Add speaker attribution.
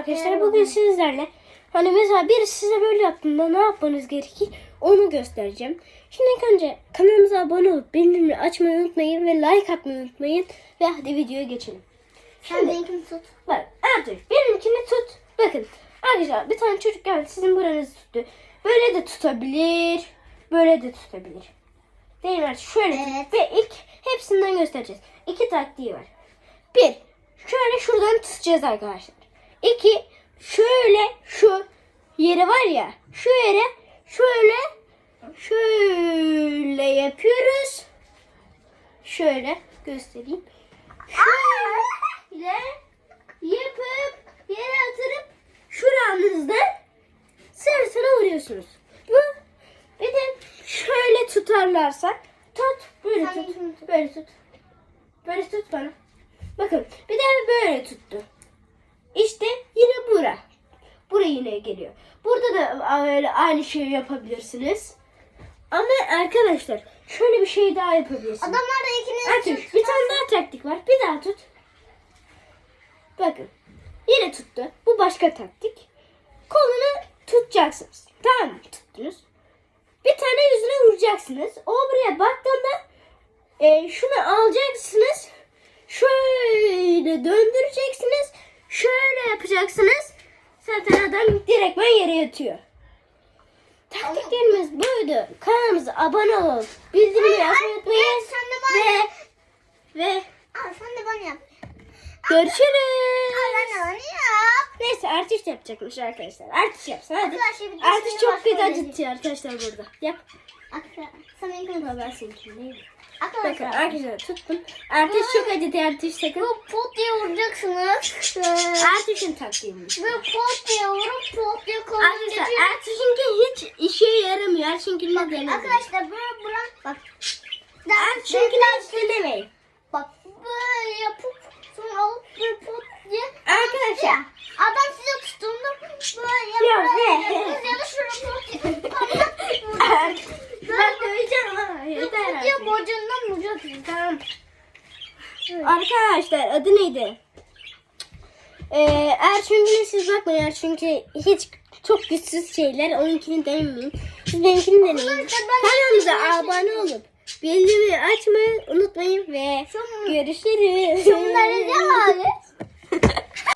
Speaker 1: arkadaşlar bugün sizlerle hani mesela biri size böyle yaptığında ne yapmanız gerekir onu göstereceğim. Şimdi ilk önce kanalımıza abone olup bildirimleri açmayı unutmayın ve like atmayı unutmayın ve hadi videoya geçelim.
Speaker 2: Sen benimkini tut.
Speaker 1: Bak Ertuğrul benimkini tut. Bakın arkadaşlar bir tane çocuk geldi sizin buranızı tuttu. Böyle de tutabilir. Böyle de tutabilir. Değil mi? Şöyle.
Speaker 2: Evet.
Speaker 1: Ve ilk hepsinden göstereceğiz. İki taktiği var. Bir. Şöyle şuradan tutacağız arkadaşlar. İki. Şöyle şu yeri var ya. Şu yere şöyle şöyle yapıyoruz. Şöyle göstereyim. Şöyle yapıp yere atırıp şuranızda sırtına vuruyorsunuz. Bu bir de şöyle tutarlarsa tut böyle tut
Speaker 2: tut.
Speaker 1: böyle tut böyle tut bana. Bakın bir de böyle tuttu. Bura yine geliyor. Burada da öyle aynı şeyi yapabilirsiniz. Ama arkadaşlar şöyle bir şey daha yapabilirsiniz.
Speaker 2: Adamlar da ikiniz
Speaker 1: Artık bir tane daha taktik var. Bir daha tut. Bakın. Yine tuttu. Bu başka taktik. Kolunu tutacaksınız. Tamam mı? Tuttunuz. Bir tane yüzüne vuracaksınız. O buraya baktığında e, şunu alacaksınız. Şöyle döndüreceksiniz. Şöyle yapacaksınız. Direktmen yere yatıyor. Taktiklerimiz buydu. Kanalımıza abone olup bildirimleri açmayı unutmayın. Ve ve
Speaker 2: Al sen de bana yap.
Speaker 1: görüşürüz.
Speaker 2: Al de bana yap.
Speaker 1: Neyse artış yapacakmış arkadaşlar. Artış yapsın hadi.
Speaker 2: Arkadaşlar, bir
Speaker 1: Artış çok
Speaker 2: başka
Speaker 1: kötü
Speaker 2: öğreneceğiz.
Speaker 1: acıtıyor arkadaşlar burada. Yap.
Speaker 2: Sen
Speaker 1: Ama ben seninkini değil. Bakın
Speaker 2: Arkadaşlar.
Speaker 1: arkadaşlar tuttum. Artış çok acıtıyor artış sakın.
Speaker 2: Bu pot diye vuracaksınız. Ve
Speaker 1: Artışın taktiğiymiş.
Speaker 2: ve pot diye vurup pot diye
Speaker 1: Arkadaşlar
Speaker 2: kalınca.
Speaker 1: Ertuğrul'unki hiç işe yaramıyor. Ertuğrul'unkini de denemeyin.
Speaker 2: Arkadaşlar böyle bırak bak.
Speaker 1: Ertuğrul'unkini hiç denemeyin.
Speaker 2: Bak böyle yapıp sonra alıp bir pot diye.
Speaker 1: Arkadaşlar.
Speaker 2: Ya, Adam size tuttuğunda böyle
Speaker 1: Ya,
Speaker 2: yapıyorsunuz
Speaker 1: he.
Speaker 2: ya da şuraya pot diye.
Speaker 1: Döveceğim ha. Yeter artık.
Speaker 2: borcundan.
Speaker 1: Tamam. Arkadaşlar adı neydi? Ee, Erçünkü'ne siz bakmayın. Erçünkü hiç çok güçsüz şeyler. Onunkini denemeyin. Siz benimkini deneyin. Kanalımıza abone olup bildirimleri açmayı unutmayın ve
Speaker 2: Şunları-
Speaker 1: görüşürüz.
Speaker 2: Şunları ne abi?